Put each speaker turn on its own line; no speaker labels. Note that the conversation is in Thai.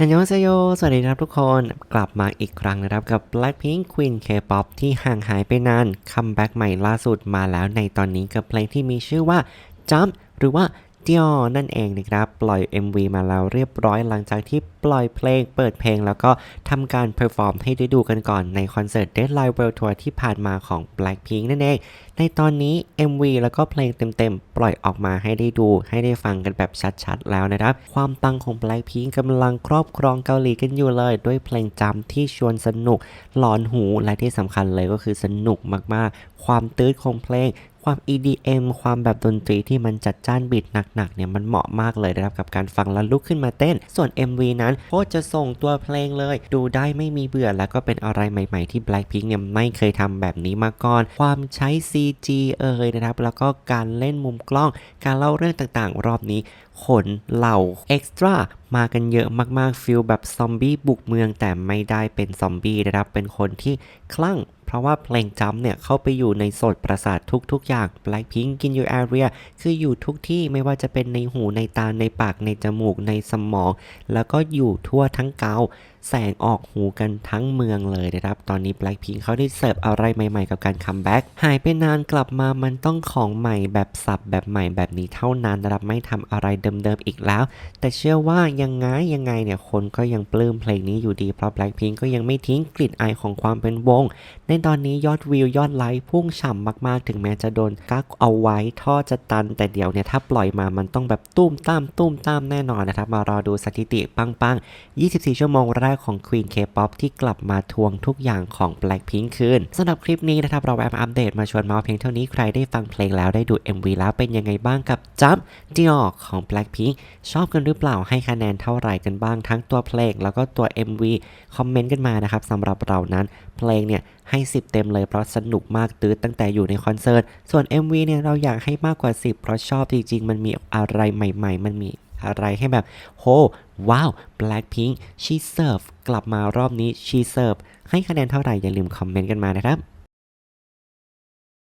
ฮันยองเซโย สวัสดีครับทุกคน กลับมาอีกครั้งนะครับกับ Blackpink Queen K-pop ที่ห่างหายไปนาน คัมแบ็กใหม่ล่าสุดมาแล้วในตอนนี้กับเพลงที่มีชื่อว่า Jump หรือว่า d i o นั่นเองนะครับ ปล่อย MV มาแล้วเรียบร้อยหลังจากที่ปล่อยเพลงเปิดเพลงแล้วก็ทำการเพอร์ฟอร์มให้ได้ดูกันก่อนในคอนเสิร์ต Deadline World Tour ที่ผ่านมาของ Blackpink นั่นเอง ในตอนนี้ MV แล้วก็เพลงเต็มๆ ปล่อยออกมาให้ได้ดูให้ได้ฟังกันแบบชัดๆ แล้วนะครับ ความปังของ Blackpink กำลังครอบครองเกาหลีกันอยู่เลย ด้วยเพลงจำที่ชวนสนุกหลอนหูและที่สำคัญเลยก็คือสนุกมากๆ ความตื้ดของเพลง ความ EDM ความแบบดนตรีที่มันจัดจ้านบิดหนักๆเนี่ยมันเหมาะมากเลยนะครับกับการฟังแล้วลุกขึ้นมาเต้น ส่วน MV นั้นโคตรจะส่งตัวเพลงเลย ดูได้ไม่มีเบื่อแล้วก็เป็นอะไรใหม่ๆที่ Blackpink เนี่ยไม่เคยทำแบบนี้มาก่อน ความใช้ CG เอ่ยนะครับ แล้วก็การเล่นมุมกล้อง การเล่าเรื่องต่างๆ รอบนี้ขนเหล่าเอ็กซ์ตร้ามากันเยอะมากๆฟิลแบบซอมบี้บุกเมืองแต่ไม่ได้เป็นซอมบี้นะครับเป็นคนที่คลั่ง เพราะว่าเพลงจัมเนี่ยเข้าไปอยู่ในโสดประสาททุกๆ อย่าง Blackpink กิน Your Area คืออยู่ทุกที่ไม่ว่าจะเป็นในหูในตาในปากในจมูกในสมอง แล้วก็อยู่ทั่วทั้งเกาแสงออกหูกันทั้งเมืองเลยนะครับ ตอนนี้ Blackpink เขาได้เสิร์ฟอะไรใหม่ๆ กับการคัมแบ็กหายไปนานกลับมามันต้องของใหม่แบบสับแบบใหม่แบบนี้เท่านั้นนะครับไม่ทำอะไรเดิมๆอีกแล้ว แต่เชื่อว่ายังไงยังไงเนี่ยคนก็ยังปลื้มเพลงนี้อยู่ดีเพราะ Blackpink ก็ยังไม่ทิ้งกลิ่นอายของความเป็นวงในตอนนี้ยอดวิวยอดไลค์พุ่งฉ่ำมากๆ ถึงแม้จะโดนกักเอาไว้ท่อจะตัน แต่เดี๋ยวเนี่ยถ้าปล่อยมามันต้องแบบตุ้มตามตุ้มตามแน่นอนนะครับ มารอดูสถิติปังๆ 24 ชั่วโมงแรกของ Queen K-pop ที่กลับมาทวงทุกอย่างของ Blackpink คืนสำหรับคลิปนี้นะครับเราแวะมาอัปเดตมาชวนเมาส์เพียงเท่านี้ใครได้ฟังเพลงแล้วได้ดู MV แล้วเป็นยังไงบ้างกับ Jump d i o ของ Blackpink ชอบกันหรือเปล่าให้คะแนนเท่าไหร่กันบ้างทั้งตัวเพลงแล้วก็ตัว MV คอมเมนต์กันมานะครับสำหรับเรานั้นเพลงเนี่ยให้10 เต็มเลยเพราะสนุกมากตื้อตั้งแต่อยู่ในคอนเสิร์ต ส่วน MV เนี่ยเราอยากให้มากกว่า 10 เพราะชอบจริงๆ มันมีอะไรใหม่ๆ มันมีอะไรให้แบบโหว้าว Blackpink she serve กลับมารอบนี้ she serve ให้คะแนนเท่าไหร่อย่าลืมคอมเมนต์กันมานะครับ